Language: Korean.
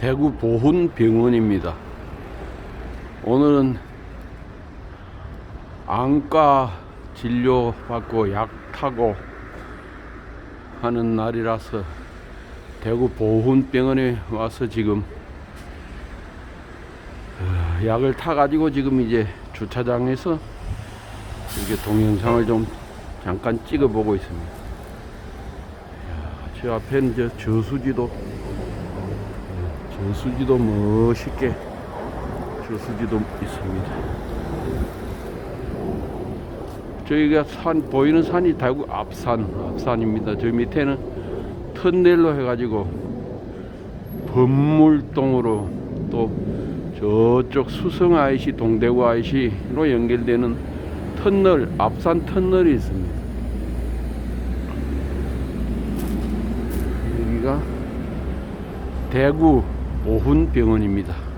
대구 보훈병원입니다. 오늘은 안과 진료 받고 약 타고 하는 날이라서 대구 보훈병원에 와서 지금 어, 약을 타가지고 지금 이제 주차장에서 이렇게 동영상을 좀 잠깐 찍어보고 있습니다. 저 앞에는 저 저수지도 저수지도 멋있게 저수지도 있습니다. 저희가 산 보이는 산이 대구 앞산 앞산입니다. 저 밑에는 터널로 해가지고 범물동으로 또 저쪽 수성 IC 동대구 IC로 연결되는 터널 앞산 터널이 있습니다. 여기가 대구 보훈병원입니다.